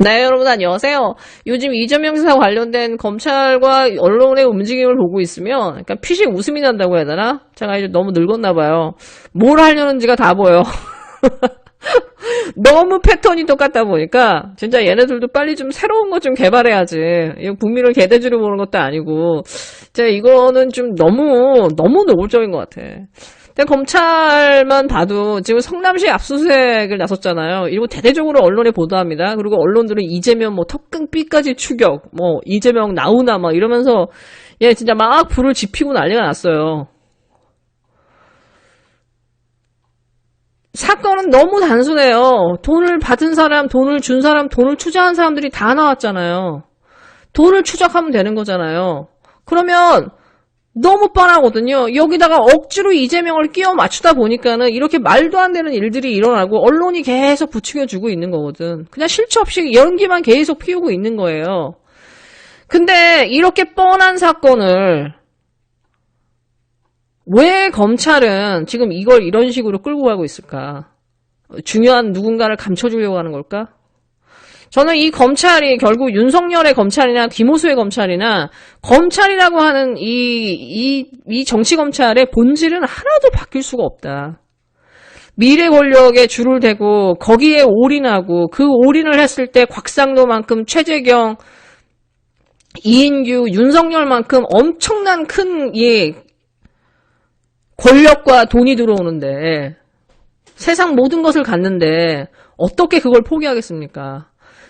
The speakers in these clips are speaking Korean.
네, 여러분 안녕하세요. 요즘 이재명 지사 관련된 검찰과 언론의 움직임을 보고 있으면 그러니까 피식 웃음이 난다고 해야 되나? 제가 이제 너무 늙었나 봐요. 뭘 하려는지가 다 보여. 너무 패턴이 똑같다 보니까 진짜 얘네들도 빨리 좀 새로운 거좀 개발해야지. 이거 국민을 개대주로 보는 것도 아니고 진짜 이거는 좀 너무 너무 노골적인 것 같아. 검찰만 봐도 지금 성남시 압수수색을 나섰잖아요. 이거 대대적으로 언론에 보도합니다. 그리고 언론들은 이재명 뭐 턱끝삐까지 추격, 뭐 이재명 나오나 막 이러면서 얘 진짜 막 불을 지피고 난리가 났어요. 사건은 너무 단순해요. 돈을 받은 사람, 돈을 준 사람, 돈을 투자한 사람들이 다 나왔잖아요. 돈을 추적하면 되는 거잖아요. 그러면 너무 뻔하거든요. 여기다가 억지로 이재명을 끼워 맞추다 보니까는 이렇게 말도 안 되는 일들이 일어나고 언론이 계속 부추겨주고 있는 거거든. 그냥 실체 없이 연기만 계속 피우고 있는 거예요. 근데 이렇게 뻔한 사건을 왜 검찰은 지금 이걸 이런 식으로 끌고 가고 있을까? 중요한 누군가를 감춰주려고 하는 걸까? 저는 이 검찰이 결국 윤석열의 검찰이나 김호수의 검찰이나 검찰이라고 하는 이, 이, 이 정치 검찰의 본질은 하나도 바뀔 수가 없다. 미래 권력에 줄을 대고 거기에 올인하고 그 올인을 했을 때 곽상도만큼 최재경, 이인규, 윤석열만큼 엄청난 큰 예, 권력과 돈이 들어오는데 세상 모든 것을 갖는데 어떻게 그걸 포기하겠습니까?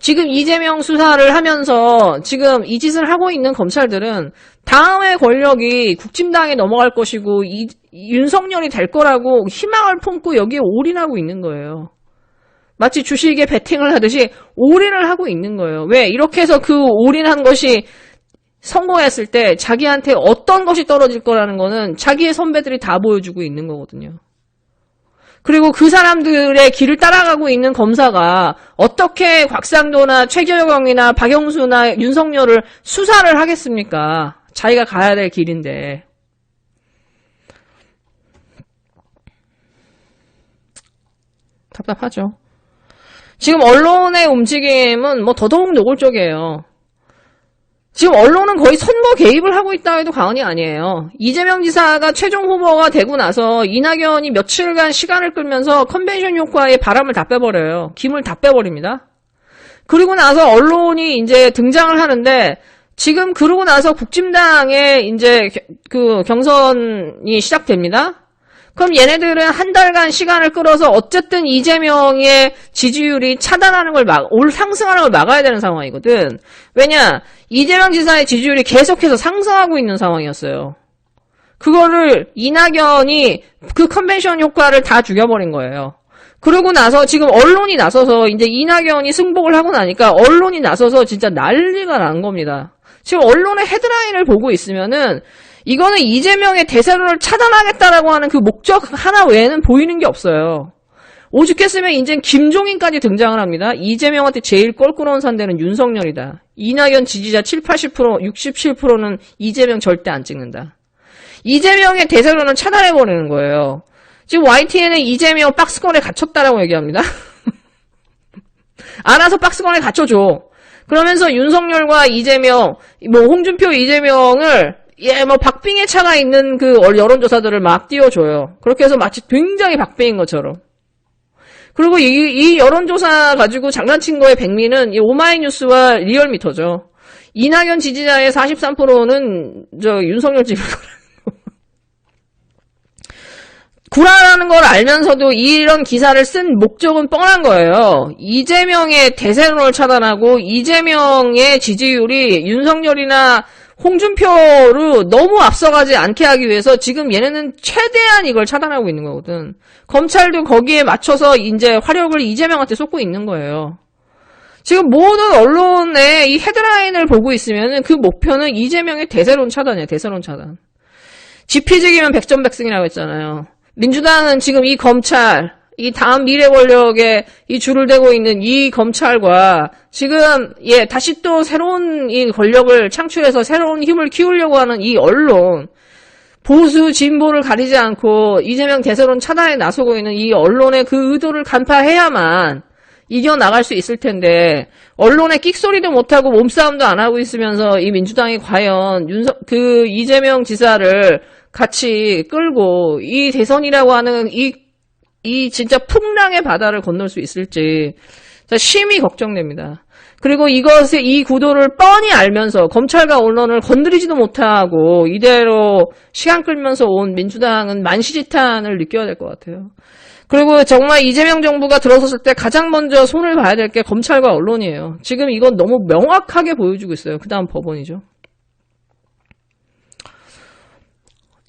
지금 이재명 수사를 하면서 지금 이 짓을 하고 있는 검찰들은 다음의 권력이 국힘당에 넘어갈 것이고 이, 윤석열이 될 거라고 희망을 품고 여기에 올인하고 있는 거예요. 마치 주식에 베팅을 하듯이 올인을 하고 있는 거예요. 왜? 이렇게 해서 그 올인한 것이 성공했을 때 자기한테 어떤 것이 떨어질 거라는 거는 자기의 선배들이 다 보여주고 있는 거거든요. 그리고 그 사람들의 길을 따라가고 있는 검사가 어떻게 곽상도나 최경영이나 박영수나 윤석열을 수사를 하겠습니까? 자기가 가야 될 길인데. 답답하죠. 지금 언론의 움직임은 뭐 더더욱 노골적이에요. 지금 언론은 거의 선거 개입을 하고 있다 해도 과언이 아니에요. 이재명 지사가 최종 후보가 되고 나서 이낙연이 며칠간 시간을 끌면서 컨벤션 효과에 바람을 다 빼버려요. 김을 다 빼버립니다. 그리고 나서 언론이 이제 등장을 하는데 지금 그러고 나서 국진당의 이제 그 경선이 시작됩니다. 그럼 얘네들은 한 달간 시간을 끌어서 어쨌든 이재명의 지지율이 차단하는 걸 막, 올 상승하는 걸 막아야 되는 상황이거든. 왜냐, 이재명 지사의 지지율이 계속해서 상승하고 있는 상황이었어요. 그거를 이낙연이 그 컨벤션 효과를 다 죽여버린 거예요. 그러고 나서 지금 언론이 나서서 이제 이낙연이 승복을 하고 나니까 언론이 나서서 진짜 난리가 난 겁니다. 지금 언론의 헤드라인을 보고 있으면은 이거는 이재명의 대세론을 차단하겠다라고 하는 그 목적 하나 외에는 보이는 게 없어요. 오죽했으면 이제 김종인까지 등장을 합니다. 이재명한테 제일 껄끄러운 상대는 윤석열이다. 이낙연 지지자 7, 80%, 67%는 이재명 절대 안 찍는다. 이재명의 대세론을 차단해버리는 거예요. 지금 YTN은 이재명 박스권에 갇혔다라고 얘기합니다. 알아서 박스권에 갇혀줘. 그러면서 윤석열과 이재명, 뭐 홍준표 이재명을 예, 뭐 박빙의 차가 있는 그 여론조사들을 막 띄워줘요. 그렇게 해서 마치 굉장히 박빙인 것처럼. 그리고 이, 이 여론조사 가지고 장난친 거의 백미는 이 오마이뉴스와 리얼미터죠. 이낙연 지지자의 43%는 저 윤석열 거. 구라라는 걸 알면서도 이런 기사를 쓴 목적은 뻔한 거예요. 이재명의 대세론을 차단하고 이재명의 지지율이 윤석열이나 홍준표로 너무 앞서가지 않게 하기 위해서 지금 얘네는 최대한 이걸 차단하고 있는 거거든. 검찰도 거기에 맞춰서 이제 화력을 이재명한테 쏟고 있는 거예요. 지금 모든 언론의 이 헤드라인을 보고 있으면 그 목표는 이재명의 대세론 차단이에요. 대세론 차단. 지피직이면 백전백승이라고 했잖아요. 민주당은 지금 이 검찰, 이 다음 미래 권력에 이 줄을 대고 있는 이 검찰과 지금 예 다시 또 새로운 이 권력을 창출해서 새로운 힘을 키우려고 하는 이 언론 보수 진보를 가리지 않고 이재명 대세론 차단에 나서고 있는 이 언론의 그 의도를 간파해야만 이겨 나갈 수 있을 텐데, 언론에 끽소리도 못하고 몸싸움도 안 하고 있으면서 이 민주당이 과연 윤석, 그 이재명 지사를 같이 끌고 이 대선이라고 하는 이, 이 진짜 풍랑의 바다를 건널 수 있을지, 심히 걱정됩니다. 그리고 이것의 이 구도를 뻔히 알면서 검찰과 언론을 건드리지도 못하고 이대로 시간 끌면서 온 민주당은 만시지탄을 느껴야 될 것 같아요. 그리고 정말 이재명 정부가 들어섰을 때 가장 먼저 손을 봐야 될 게 검찰과 언론이에요. 지금 이건 너무 명확하게 보여주고 있어요. 그 다음 법원이죠.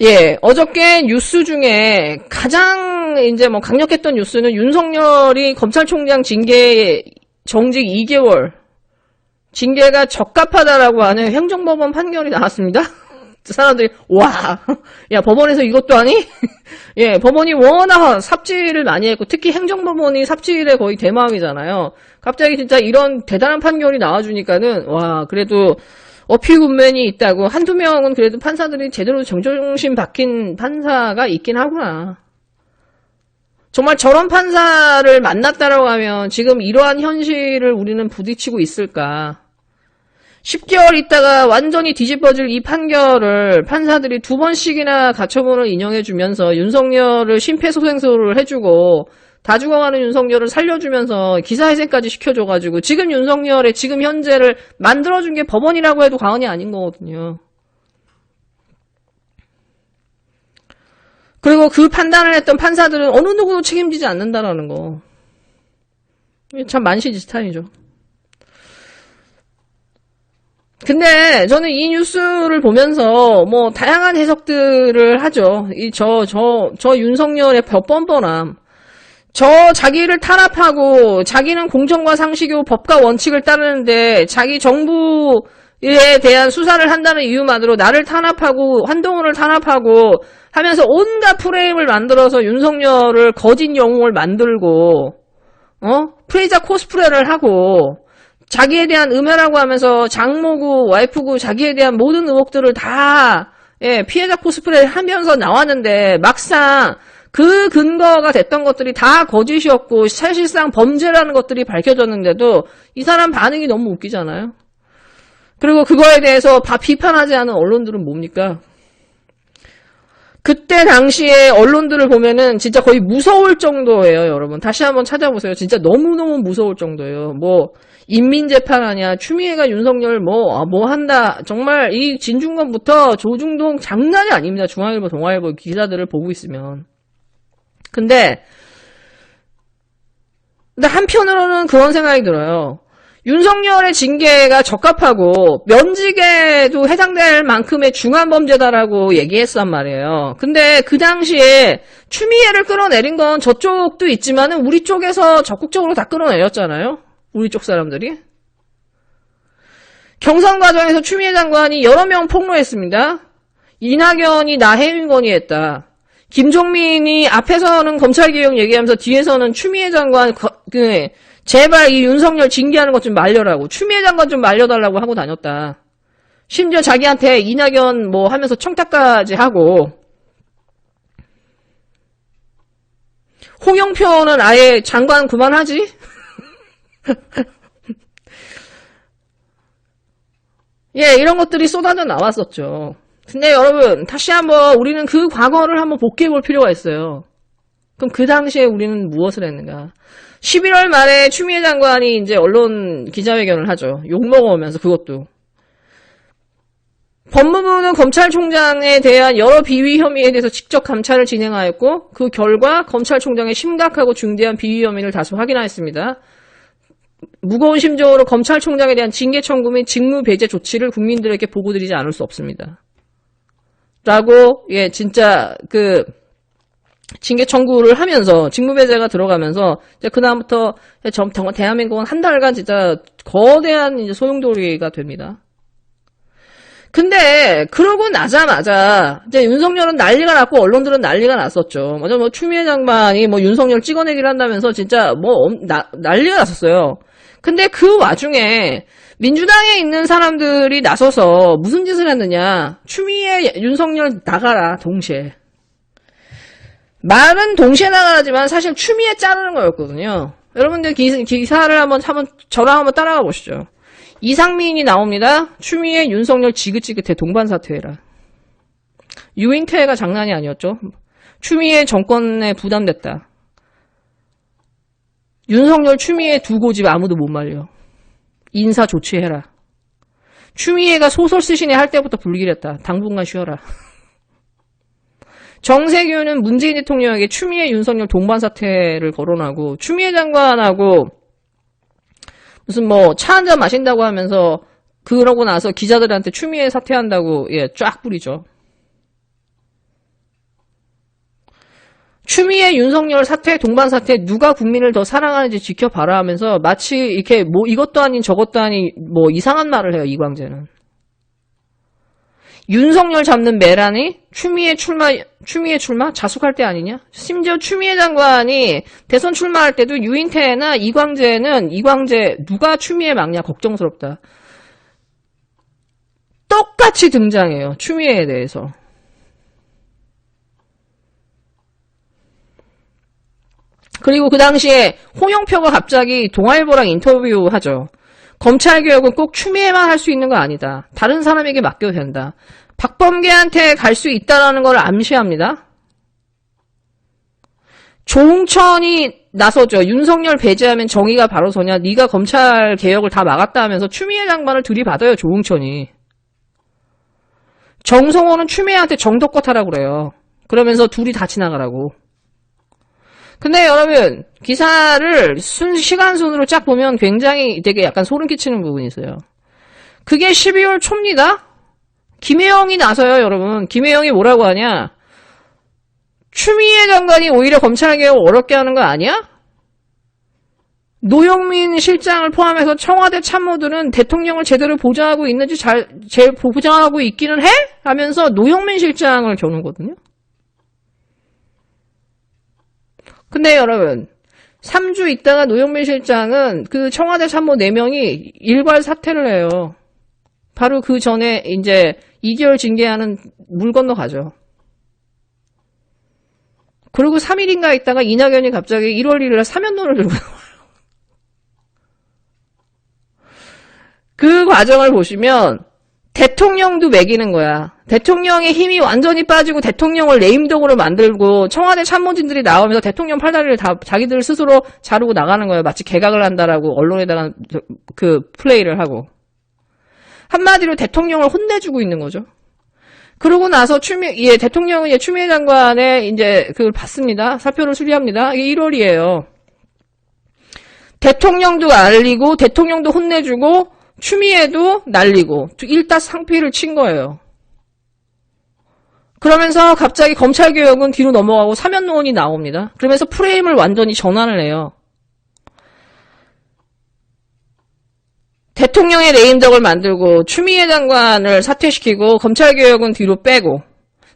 예, 어저께 뉴스 중에 가장 이제 뭐 강력했던 뉴스는 윤석열이 검찰총장 징계 정직 2개월 징계가 적합하다라고 하는 행정법원 판결이 나왔습니다. 사람들이 와, 야 법원에서 이것도 하니? 예, 법원이 워낙 삽질을 많이 했고 특히 행정법원이 삽질에 거의 대마왕이잖아요. 갑자기 진짜 이런 대단한 판결이 나와주니까는 와, 그래도 어필 군면이 있다고 한두 명은 그래도 판사들이 제대로 정정심 박힌 판사가 있긴 하구나. 정말 저런 판사를 만났다라고 하면 지금 이러한 현실을 우리는 부딪히고 있을까? 10개월 있다가 완전히 뒤집어질 이 판결을 판사들이 두 번씩이나 가처분을 인용해주면서 윤석열을 심폐소생술을 해주고 다 죽어가는 윤석열을 살려주면서 기사회생까지 시켜줘가지고 지금 윤석열의 지금 현재를 만들어준 게 법원이라고 해도 과언이 아닌 거거든요. 그리고 그 판단을 했던 판사들은 어느 누구도 책임지지 않는다라는 거. 참 만시지탄이죠. 근데 저는 이 뉴스를 보면서 뭐 다양한 해석들을 하죠. 이 저 저 저 윤석열의 뻔뻔함. 저 자기를 탄압하고 자기는 공정과 상식이고 법과 원칙을 따르는데 자기 정부에 대한 수사를 한다는 이유만으로 나를 탄압하고 한동훈을 탄압하고 하면서 온갖 프레임을 만들어서 윤석열을 거짓 영웅을 만들고 어? 프레이자 코스프레를 하고 자기에 대한 음해라고 하면서 장모고 와이프고 자기에 대한 모든 의혹들을 다 예, 피해자 코스프레를 하면서 나왔는데 막상 그 근거가 됐던 것들이 다 거짓이었고 사실상 범죄라는 것들이 밝혀졌는데도 이 사람 반응이 너무 웃기잖아요. 그리고 그거에 대해서 다 비판하지 않은 언론들은 뭡니까? 그때 당시에 언론들을 보면은 진짜 거의 무서울 정도예요, 여러분. 다시 한번 찾아보세요. 진짜 너무너무 무서울 정도예요. 뭐, 인민재판 하냐, 추미애가 윤석열 뭐, 아, 뭐 한다. 정말 이 진중권부터 조중동 장난이 아닙니다. 중앙일보, 동아일보 기사들을 보고 있으면. 근데, 근데 한편으로는 그런 생각이 들어요. 윤석열의 징계가 적합하고 면직에도 해당될 만큼의 중한 범죄다라고 얘기했단 말이에요. 근데 그 당시에 추미애를 끌어내린 건 저쪽도 있지만은 우리 쪽에서 적극적으로 다 끌어내렸잖아요. 우리 쪽 사람들이. 경선 과정에서 추미애 장관이 여러 명 폭로했습니다. 이낙연이 나 해임 건의했다. 김종민이 앞에서는 검찰개혁 얘기하면서 뒤에서는 추미애 장관 거, 그 제발 이 윤석열 징계하는 것 좀 말려라고 추미애 장관 좀 말려달라고 하고 다녔다. 심지어 자기한테 이낙연 뭐 하면서 청탁까지 하고 홍영표는 아예 장관 그만하지? 예, 이런 것들이 쏟아져 나왔었죠. 근데 여러분, 다시 한번 우리는 그 과거를 한번 복귀해 볼 필요가 있어요. 그럼 그 당시에 우리는 무엇을 했는가? 11월 말에 추미애 장관이 이제 언론 기자회견을 하죠. 욕 먹어오면서 그것도. 법무부는 검찰총장에 대한 여러 비위 혐의에 대해서 직접 감찰을 진행하였고 그 결과 검찰총장의 심각하고 중대한 비위 혐의를 다수 확인하였습니다. 무거운 심정으로 검찰총장에 대한 징계 청구 및 직무 배제 조치를 국민들에게 보고드리지 않을 수 없습니다. 라고 예 진짜 그 징계 청구를 하면서 직무배제가 들어가면서 이제 그다음부터 점 대한민국은 한 달간 진짜 거대한 이제 소용돌이가 됩니다. 근데 그러고 나자마자 이제 윤석열은 난리가 났고 언론들은 난리가 났었죠. 먼저 뭐 추미애 장관이 뭐 윤석열 찍어내기를 한다면서 진짜 뭐 엄- 나- 난리가 났었어요. 근데 그 와중에 민주당에 있는 사람들이 나서서 무슨 짓을 했느냐? 추미애 윤석열 나가라 동시에. 말은 동시에 나가지만 사실 추미애 자르는 거였거든요. 여러분들 기, 기사를 한번, 한번, 저랑 한번 따라가 보시죠. 이상민이 나옵니다. 추미애 윤석열 지긋지긋해 동반 사퇴해라. 유인태가 장난이 아니었죠. 추미애 정권에 부담됐다. 윤석열 추미애 두 고집 아무도 못 말려. 인사 조치해라. 추미애가 소설 쓰시네 할 때부터 불길했다. 당분간 쉬어라. 정세균은 문재인 대통령에게 추미애 윤석열 동반 사퇴를 거론하고 추미애 장관하고 무슨 뭐 차 한 잔 마신다고 하면서 그러고 나서 기자들한테 추미애 사퇴한다고 예, 쫙 뿌리죠. 추미애 윤석열 사퇴 동반 사퇴 누가 국민을 더 사랑하는지 지켜봐라 하면서 마치 이렇게 뭐 이것도 아닌 저것도 아닌 뭐 이상한 말을 해요 이광재는. 윤석열 잡는 메란이 추미애 출마 추미애 출마 자숙할 때 아니냐? 심지어 추미애 장관이 대선 출마할 때도 유인태나 이광재는 이광재 누가 추미애 막냐 걱정스럽다. 똑같이 등장해요. 추미애에 대해서. 그리고 그 당시에 홍영표가 갑자기 동아일보랑 인터뷰하죠. 검찰 개혁은 꼭 추미애만 할 수 있는 거 아니다. 다른 사람에게 맡겨도 된다. 박범계한테 갈 수 있다라는 걸 암시합니다. 조홍천이 나서죠. 윤석열 배제하면 정의가 바로 서냐. 네가 검찰 개혁을 다 막았다 하면서 추미애 장관을 들이받아요. 조홍천이. 정성호는 추미애한테 정덕껏 하라고 그래요. 그러면서 둘이 다 지나가라고. 근데 여러분 기사를 순 시간 순으로 쫙 보면 굉장히 되게 약간 소름 끼치는 부분이 있어요. 그게 12월 초입니다. 김혜영이 나서요, 여러분. 김혜영이 뭐라고 하냐? 추미애 장관이 오히려 검찰 개혁을 어렵게 하는 거 아니야? 노영민 실장을 포함해서 청와대 참모들은 대통령을 제대로 보장하고 있는지 잘, 제 보장하고 있기는 해? 하면서 노영민 실장을 겨누거든요. 근데 여러분, 3주 있다가 노영민 실장은 그 청와대 참모 4명이 일괄 사퇴를 해요. 바로 그 전에 이제 2개월 징계하는 물 건너 가죠. 그리고 3일인가 있다가 이낙연이 갑자기 1월 1일 날 사면론을 들고 나와요. 그 과정을 보시면 대통령도 매기는 거야. 대통령의 힘이 완전히 빠지고 대통령을 레임덕으로 만들고 청와대 참모진들이 나오면서 대통령 팔다리를 다 자기들 스스로 자르고 나가는 거예요. 마치 개각을 한다라고 언론에다가 그 플레이를 하고. 한마디로 대통령을 혼내주고 있는 거죠. 그러고 나서 추미, 예, 대통령은 예, 추미애 장관의 이제 그걸 받습니다. 사표를 수리합니다. 이게 1월이에요. 대통령도 알리고, 대통령도 혼내주고, 추미애도 날리고, 일다상피를 친 거예요. 그러면서 갑자기 검찰개혁은 뒤로 넘어가고 사면노원이 나옵니다. 그러면서 프레임을 완전히 전환을 해요. 대통령의 레임덕을 만들고 추미애 장관을 사퇴시키고 검찰개혁은 뒤로 빼고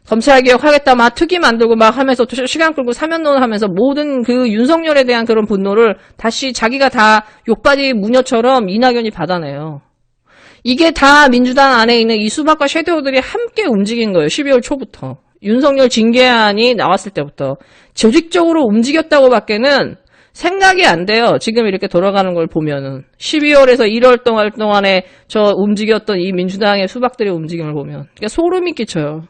검찰개혁 하겠다 막 특위 만들고 막 하면서 또 시간 끌고 사면론 하면서 모든 그 윤석열에 대한 그런 분노를 다시 자기가 다 욕바지 무녀처럼 이낙연이 받아내요. 이게 다 민주당 안에 있는 이 수박과 섀도우들이 함께 움직인 거예요. 12월 초부터. 윤석열 징계안이 나왔을 때부터. 조직적으로 움직였다고 밖에는 생각이 안 돼요. 지금 이렇게 돌아가는 걸 보면은. 12월에서 1월 동안 동안에 저 움직였던 이 민주당의 수박들의 움직임을 보면. 그러니까 소름이 끼쳐요.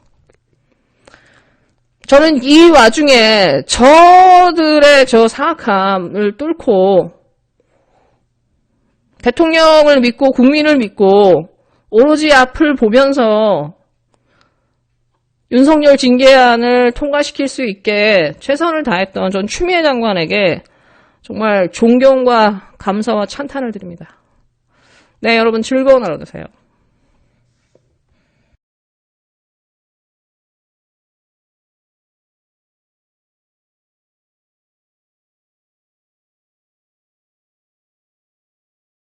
저는 이 와중에 저들의 저 사악함을 뚫고 대통령을 믿고 국민을 믿고 오로지 앞을 보면서 윤석열 징계안을 통과시킬 수 있게 최선을 다했던 전 추미애 장관에게 정말 존경과 감사와 찬탄을 드립니다. 네, 여러분 즐거운 하루 되세요.